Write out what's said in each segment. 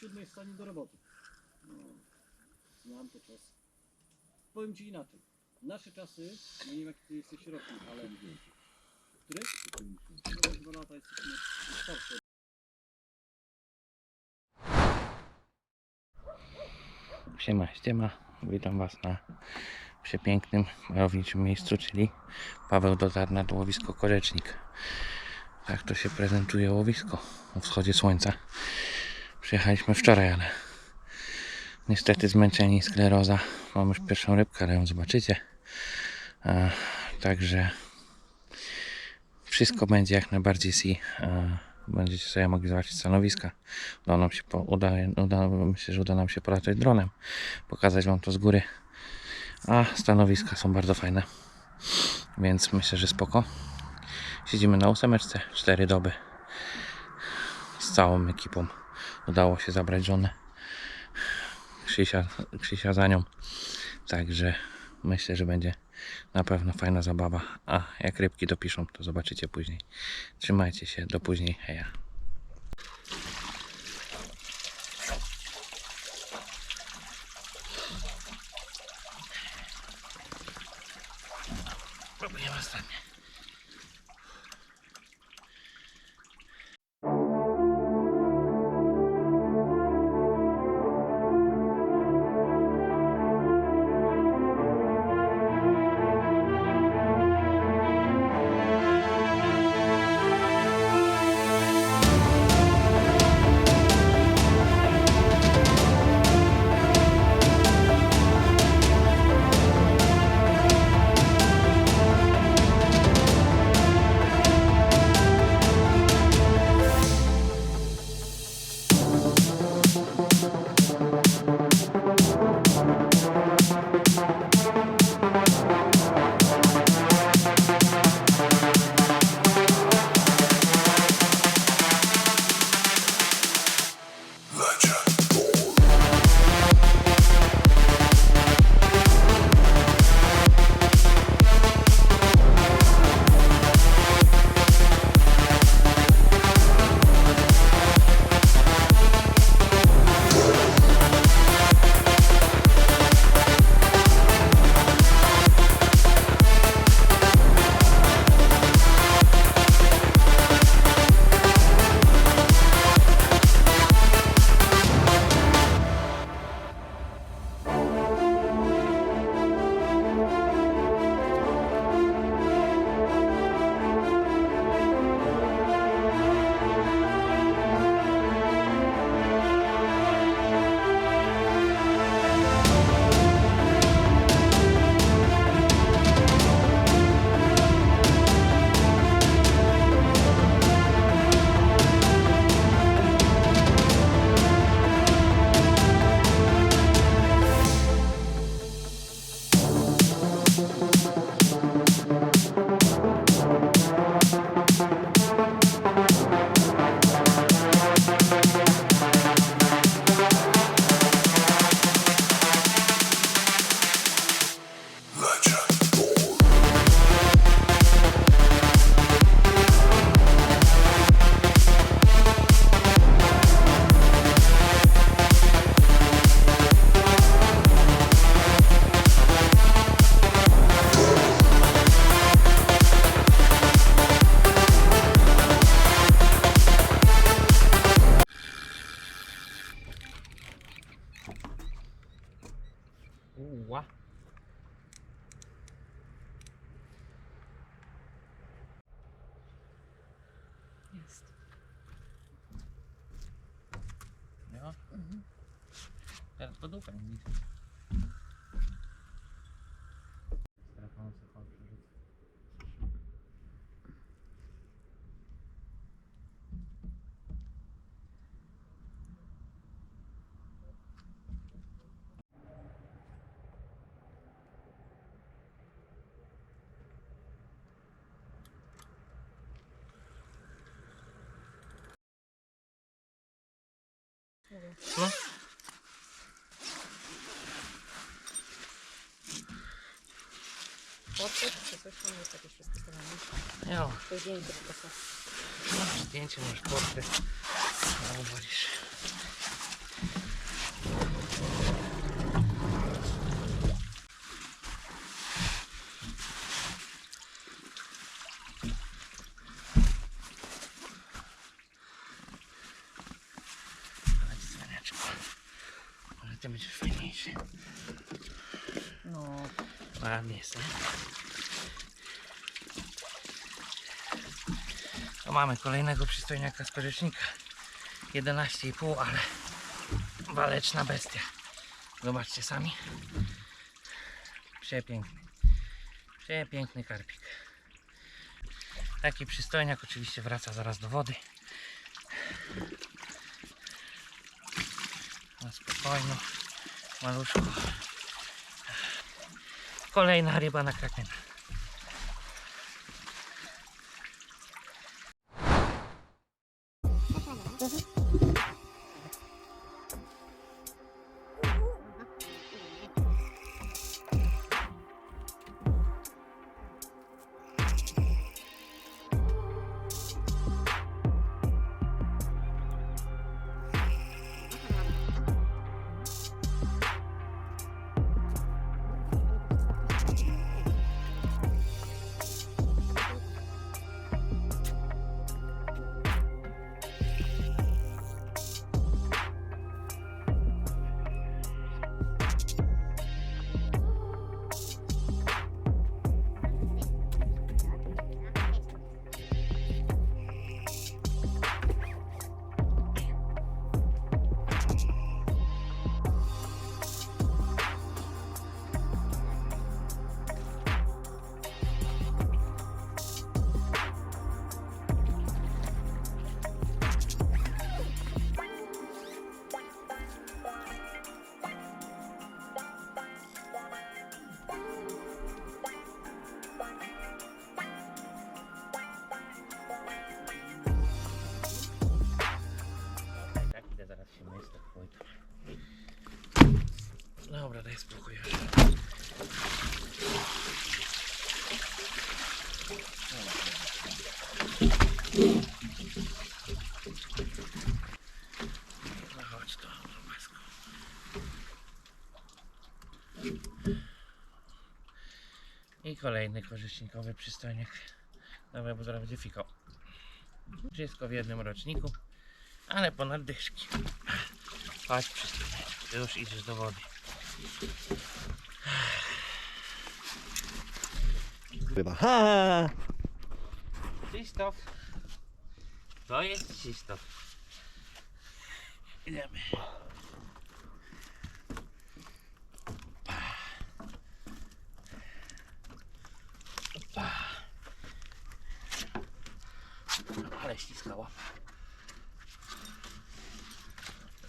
siódmej wstanie do roboty. No, znam te czasy. Powiem Ci inaczej. Nasze czasy, nie wiem jaki Ty jesteś rocznik, ale... Który? No, dwa lata jesteśmy starszy. Siema, ściema. Witam Was na przepięknym, malowniczym miejscu, czyli Paweł dotarł na łowisko Korecznik. Tak to się prezentuje łowisko o wschodzie słońca. Przyjechaliśmy wczoraj, ale niestety zmęczeni, skleroza. Mam już pierwszą rybkę, ale ją zobaczycie. E, także wszystko będzie jak najbardziej si. E, będziecie sobie mogli zobaczyć stanowiska. Uda nam się, po, uda, uda, myślę, że uda nam się polatać dronem, pokazać Wam to z góry. A stanowiska są bardzo fajne, więc myślę, że spoko. Siedzimy na ósemeczce, 4 doby. Z całą ekipą udało się zabrać żonę. Krzysia, Krzysia za nią. Także myślę, że będzie na pewno fajna zabawa. A jak rybki dopiszą, to zobaczycie później. Trzymajcie się, do później. Heja. No. Portret czy coś tam jest jakieś wystosowane? Jo, To zdjęcie po prostu. masz zdjęcie, masz portret. No, wolisz. ten będzie fajniejszy. Jest, nie? To mamy kolejnego przystojniaka z korzecznika. 11,5, ale waleczna bestia. Zobaczcie sami. Przepiękny. Przepiękny karpik. Taki przystojniak oczywiście wraca zaraz do wody. Na spokojno. Maluszko. Kolejna ryba na krakena. I kolejny korzyśnikowy przystojnik. Dobra, bo zaraz będzie fikał. Wszystko w jednym roczniku, ale ponad dyszki. Chodź przystojniaczku, ty już idziesz do wody. Ryba. Ha! Krzysztof. To jest Krzysztof. Idziemy. Łapa.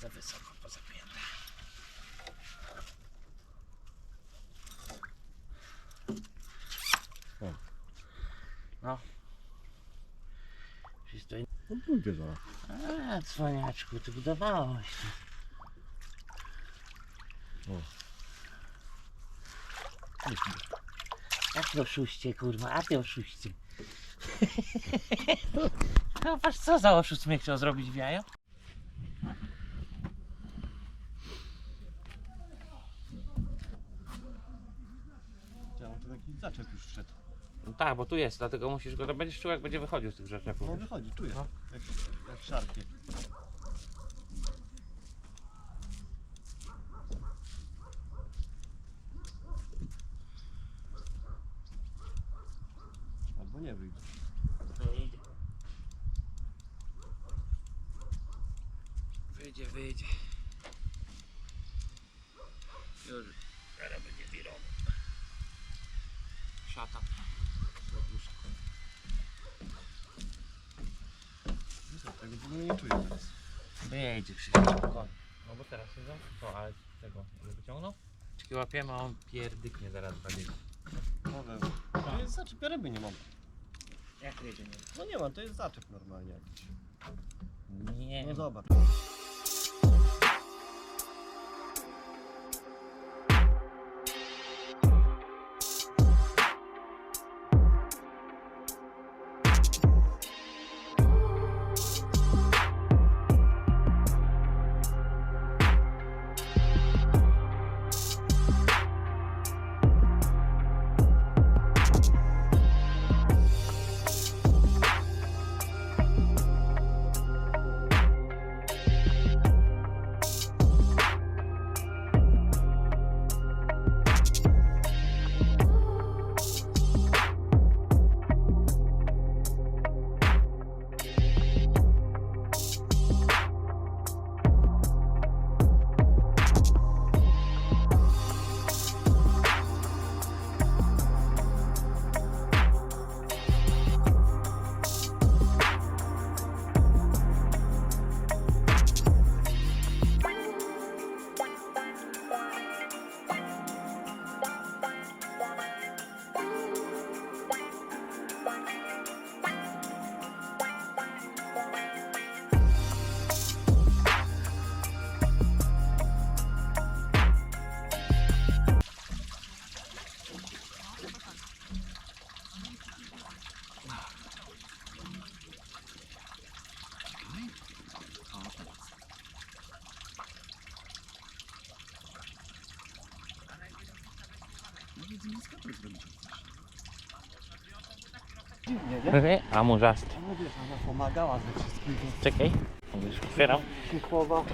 Za wysoko pozapięta. O. No. Przystojnie. No pójdzie zaraz. A, cwaniaczku, ty budowałeś. O. Jak to oszuście, kurwa, a ty oszuście. No patrz, co za oszust mnie chciał zrobić w jajo? Chciałem, to taki zaczep już wszedł. No tak, bo tu jest, dlatego musisz go, to będziesz czuł jak będzie wychodził z tych rzeczniaków. No wychodzi, tu jest. No. Jak, jak szarpie. Albo nie. Wyjdzie. Wyjdzie, wyjdzie. Już, zaraz będzie wirował. Szata. Nie, tego w ogóle nie czuję teraz. Wyjedzie wszystko. No bo teraz się zamknął, ale tego nie wyciągnął. Czeki łapiemy, a on pierdyknie zaraz będzie. Paweł, to jest zaczep, ja ryby nie mam. Jak ryby nie? No nie mam, to jest zaczep normalnie jakiś. Nie. No zobacz. Skoczył zrobić. A. No wiesz, ona pomagała ze wszystkim. Czekaj. Już otwieram. Szychowa.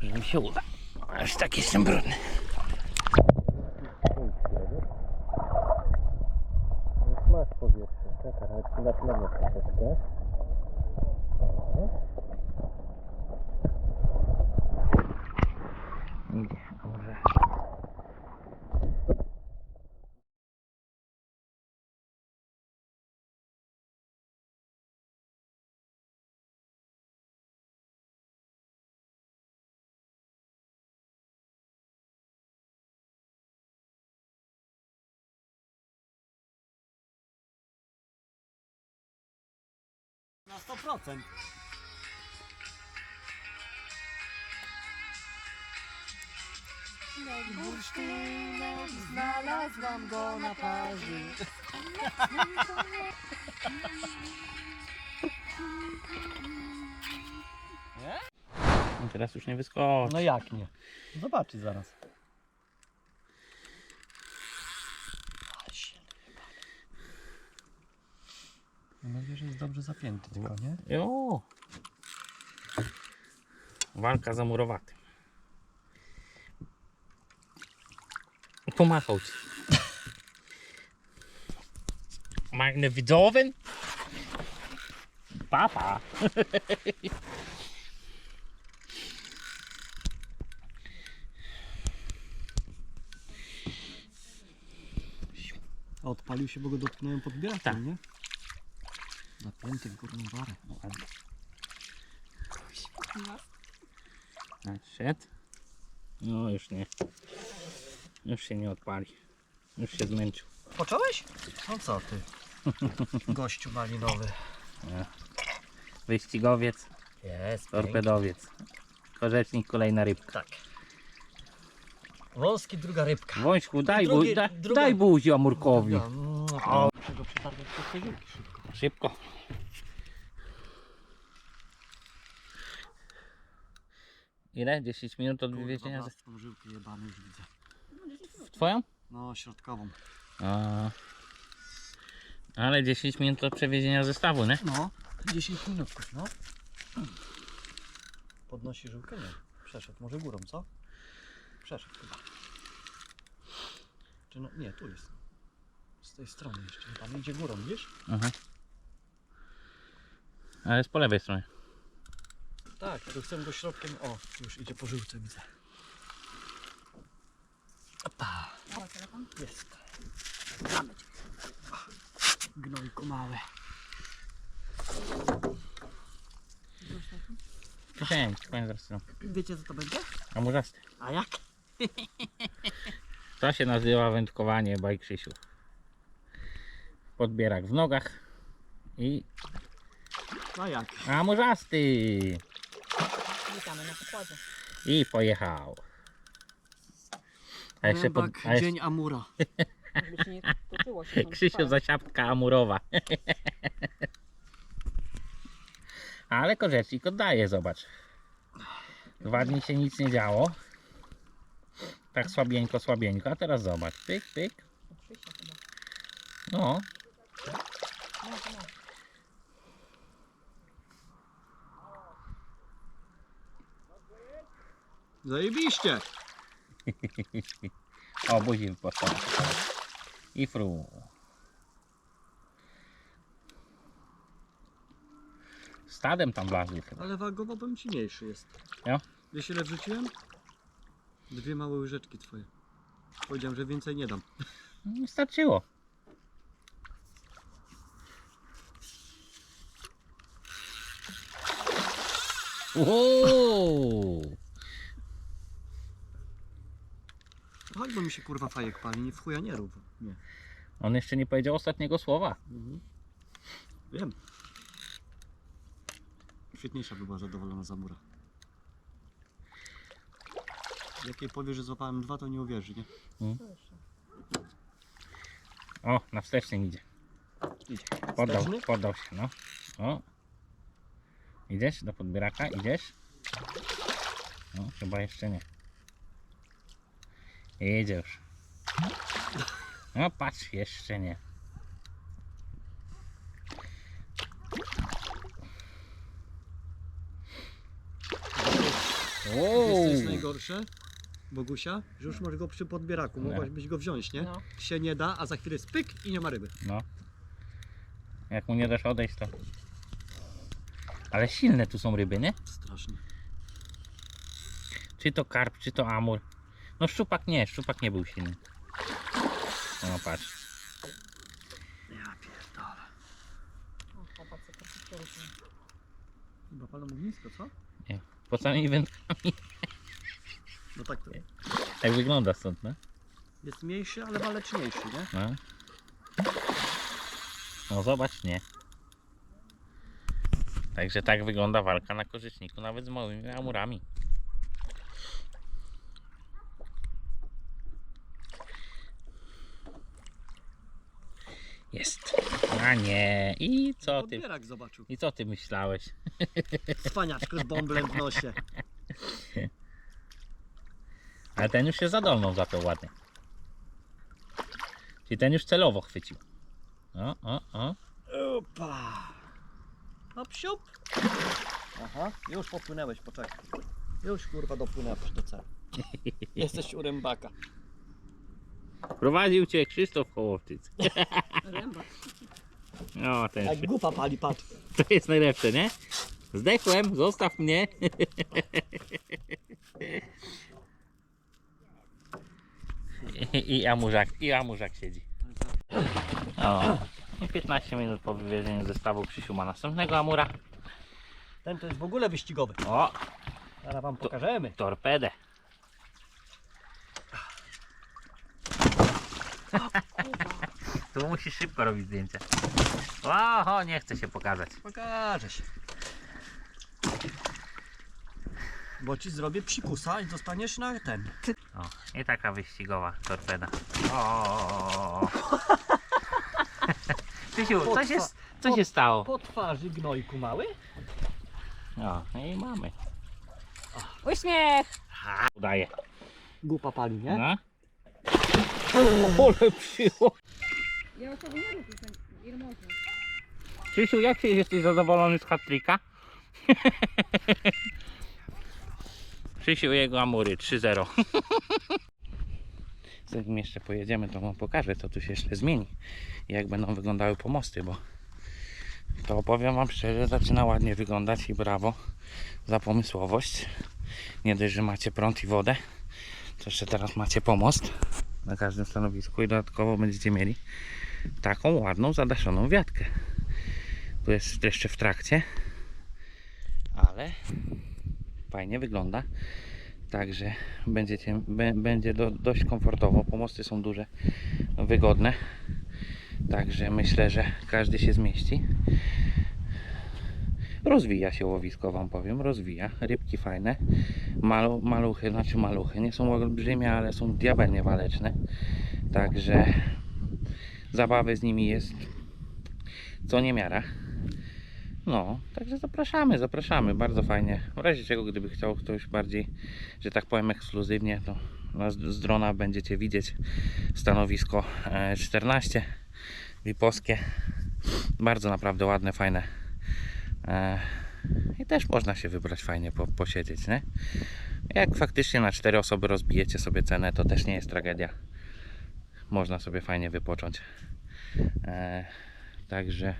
Że mi się uda. Aż tak jestem brudny. Na 100%. Znalazłam go na. No teraz już nie wyskoczy. No jak nie? Zobaczy zaraz. Mam nadzieję, że jest dobrze zapięty tylko, nie? Jo. Walka za murowatym. Pomachał ci. Meine widzowen? Papa. A odpalił się, bo go dotknąłem podbieraczem, Tak. nie? Zapięty w górną barę. Szedł. No już nie. Już się nie odpali. Już się zmęczył. Począłeś? No co ty? Gościu malinowy. Wyścigowiec, Jest, torpedowiec. Korzecznik, kolejna rybka. Tak. Wąski, druga rybka. Wąśku, daj, Drugie- bu- da, druga- daj buzi Amurkowi. O, muszę go przetargać przez te dziurki szybko. Szybko. Ile? 10 minut od wywiezienia? żyłkę jebany już widzę. W twoją? No, środkową. A. Ale 10 minut od przewiezienia zestawu, nie? No, 10 minutków, no. Podnosi żyłkę? Nie. Przeszedł, może górą, co? Przeszedł chyba. Czy no, nie, tu jest. Z tej strony jeszcze. Tam idzie górą, widzisz? Aha. Ale jest po lewej stronie. Tak, to chcę go środkiem. O, już idzie po żyłce, widzę. Opa, Mała telefon? jest. Mamy cię. Gnojku małe. Kieszeń, koniec zaraz. no. Wiecie co to będzie? A murzasty. A jak? To się nazywa wędkowanie baj Krzysiu. Podbierak w nogach i A jak? a murzasty Witamy na pokładzie. i pojechał. A jeszcze pod, a jeszcze, dzień Amura. Żeby się nie toczyło się. tą Krzysiu falę. zasiadka amurowa. Ale korzecznik oddaje, zobacz. Dwa dni się nic nie działo. Tak słabieńko, słabieńko, a teraz zobacz. Pyk, pyk. Chyba. No, No, to no. Zajebiście. o, buzi postawił. I fru. Stadem tam wlazły chyba. Ale wagowo bym ci mniejszy jest. Ja? Wiesz ile wrzuciłem? Dwie małe łyżeczki twoje. Powiedziałem, że więcej nie dam. No, Starczyło. Uuu. Chodź, bo mi się kurwa fajek pali, nie w chuja nie rób. Nie. On jeszcze nie powiedział ostatniego słowa. Mhm. Wiem. Świetniejsza by była zadowolona Zamura. Jak jej powie, że złapałem dwa, to nie uwierzy, nie? Jeszcze. O, na wstecznym idzie. Idzie. Poddał, Wsteczny? poddał się, no. O. Idziesz do podbieraka? Idziesz? No, chyba jeszcze nie. Jedzie już. No patrz, jeszcze nie. Wiesz co jest najgorsze? Bogusia, że już masz go przy podbieraku, Nie. mogłabyś go wziąć, nie? No. Się nie da, a za chwilę spyk i nie ma ryby. No. Jak mu nie dasz odejść, to. Ale silne tu są ryby, nie? Strasznie. Czy to karp, czy to amur. No szczupak nie, szczupak nie był silny. No patrz. Ja pierdolę. O, popatrz, co to. Chyba palą ognisko, co? Po samymi wędkami. No tak to Tak wygląda stąd, no. jest mniejszy, ale waleczniejszy, nie? No, no zobacz, nie. Także tak wygląda walka na korzeczniku, nawet z małymi amurami. Jest. A nie. I co ty? Podbierak zobaczył. I co ty myślałeś? Cwaniaczko z bąblem w nosie. Ale ten już się za dolną zapiął ładnie. Czyli ten już celowo chwycił. O, o, o. Opa. Hop, siup. Aha, już popłynęłeś, poczekaj. Już kurwa dopłynęłeś do celu. Jesteś u rębaka. Prowadził cię Krzysztof Hołowczyc. Rębak. No, ten Jak gupa pali, patrz. to jest najlepsze, nie? Zdechłem, zostaw mnie. I, i amurzak, i amurzak siedzi. O, i 15 minut po wywiezieniu zestawu Krzysiu ma następnego amura. Ten to jest w ogóle wyścigowy. O, Zaraz wam pokażemy. torpedę. Tu musisz szybko robić zdjęcie. Oho, nie chce się pokazać. Pokażę się. Bo ci zrobię psikusa i dostaniesz na ten. O, i taka wyścigowa torpeda. O, o, o, o. Krzysiu, co się, co się stało? Po twarzy gnojku mały? O, i mamy. Uśmiech! Udaje. Gupa pali, nie? No. Ole przyło. Ja już tego nie lubię, ile można. Krzysiu, jak się jesteś zadowolony z hat-tricka? Krzysiu jego amury 3-0. Zanim jeszcze pojedziemy, to wam pokażę, co tu się jeszcze zmieni. i Jak będą wyglądały pomosty, bo to powiem wam szczerze, zaczyna ładnie wyglądać i brawo za pomysłowość. Nie dość, że macie prąd i wodę, to jeszcze teraz macie pomost na każdym stanowisku i dodatkowo będziecie mieli taką ładną, zadaszoną wiatkę. Tu jest jeszcze w trakcie, ale fajnie wygląda. Także będziecie, bę- będzie do, dość komfortowo. Pomosty są duże, wygodne. Także myślę, że każdy się zmieści. Rozwija się łowisko, Wam powiem. Rozwija. Rybki fajne. Malu, maluchy, znaczy maluchy. Nie są olbrzymie, ale są diabelnie waleczne. Także zabawy z nimi jest co niemiara. No, także zapraszamy, zapraszamy, bardzo fajnie. W razie czego, gdyby chciał ktoś bardziej, że tak powiem, ekskluzywnie, to z drona będziecie widzieć stanowisko e, 14 Wiposkie. Bardzo naprawdę ładne, fajne. I też można się wybrać fajnie po, posiedzieć, nie? Jak faktycznie na cztery osoby rozbijecie sobie cenę, to też nie jest tragedia. Można sobie fajnie wypocząć. Także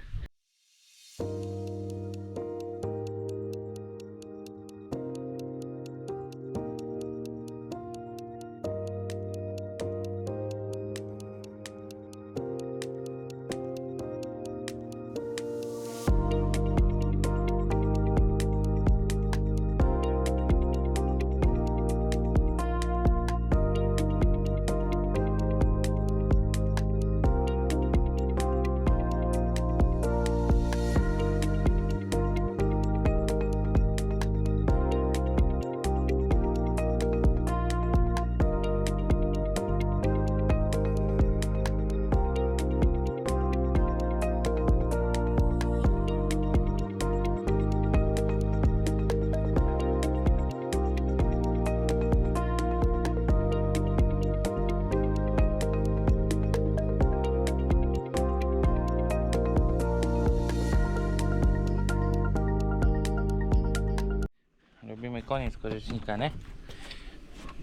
koniec korzecznika, nie?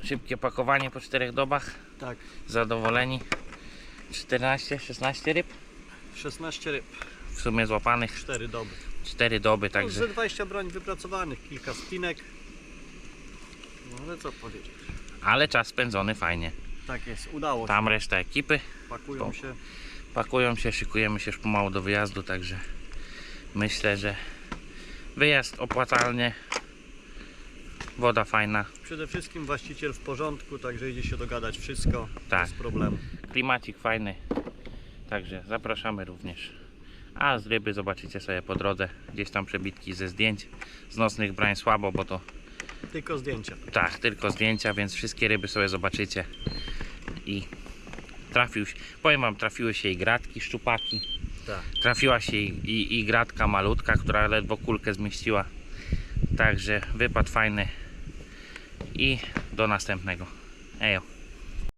Szybkie pakowanie po czterech dobach. Tak, Zadowoleni. 14, 16 ryb 16 ryb, w sumie złapanych. 4 doby. 4 doby, Także... także Ze 20 broń wypracowanych, kilka spinek. No ale co powiedzieć. ale czas spędzony fajnie. Tak jest, udało się. Tam reszta ekipy Pakują to- się. pakują się, szykujemy się już pomału do wyjazdu, także myślę, że wyjazd opłacalnie. Woda fajna, Przede wszystkim właściciel w porządku, także idzie się dogadać wszystko Tak. bez problemu. klimacik fajny, także zapraszamy również. A z ryby zobaczycie sobie po drodze gdzieś tam przebitki ze zdjęć. Z nocnych brań słabo, bo to Tylko zdjęcia. tak, tylko zdjęcia, więc wszystkie ryby sobie zobaczycie. I trafił się, powiem wam, trafiły się i gratki, szczupaki. Tak. Trafiła się i, i, i gratka malutka, która ledwo kulkę zmieściła. Także wypad fajny. I do następnego. Ejo.